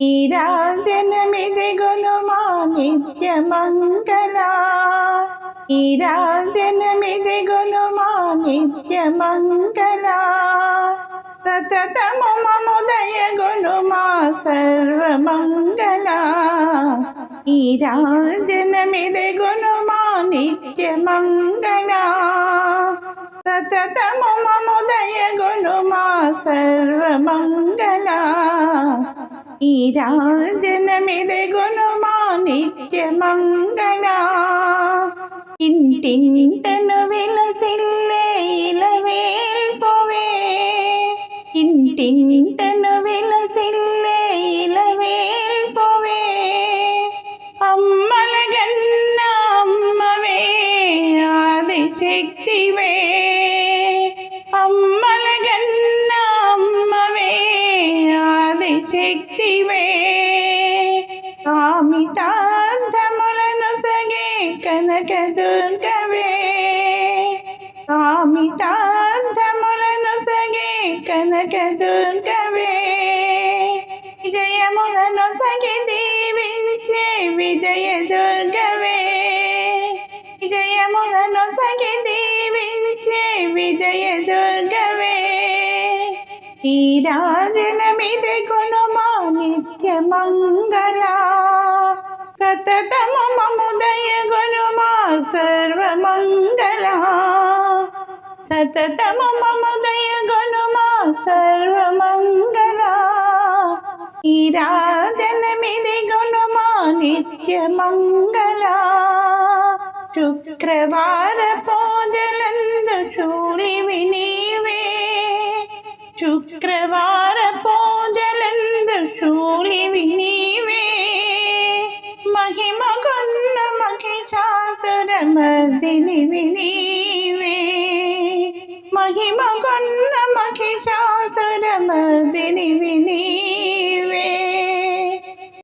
ఈరాజనమిది మా నిత్య మంగళ ఈరాజనమిది మా నిత్య మంగళ సతతము మముదయ గుణమా సర్వమంగళ. ఈరాజనమిది మా నిత్య మంగళ సతతము మముదయ గుణమా సర్వమంగళ. ఈ రాజనమిది గుణమా నిత్య మంగళ ఇంటింటను విలసిల్లే ఇలవేల్పువే ఇంటింటను విలసిల్లే ఆదిశక్తివే తగే కనక దుర్గవే. కామితార్థములను తగే కనక దుర్గవే. విజయములను తగి దీవించే విజయ దుర్గవే. విజయములను తగి దీవించే విజయ దుర్గవే ఈ రాజనమిది కొనుమా నిత్య మంగళ సతతము మముదయ గుణమా సర్వమంగళ సతతము మముదయ గుణమా సర్వమంగళ ఈ రాజనమిది గుణమా నిత్య మంగళ శుక్రవార పూజలందు శూలివి వినీవ శుక్రవార పూజలందు శూలివి నీవే. మహిమ కొన్న మహిషాసుర మర్దినివి నీవే మహిమ కొన్న మహిషాసుర మర్దినివి నీవే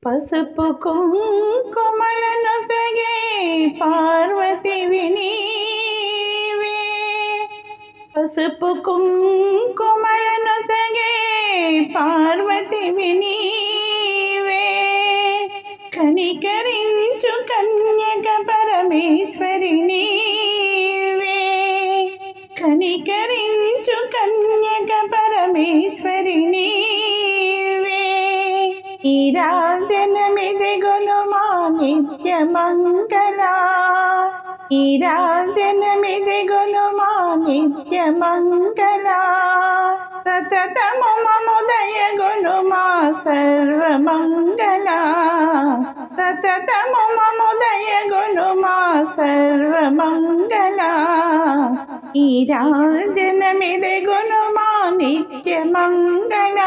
పసుపు కుంకుమలను తగే పార్వతివి నీవే పసుపు కుంకు పార్వతివి నీవే? కనికరించు కన్యక పరమేశ్వరి నీవే. కనికరించు కన్యక పరమేశ్వరి నీవే. ఈ రాజనమిది గుణమా నిత్య మంగళ ఈ రాజనమిది గుణమా నిత్య మంగళ సర్వమంగళ సతతము మముదయ మా సర్వమంగళ ఈ రాజనమిది మా నిత్య మంగళ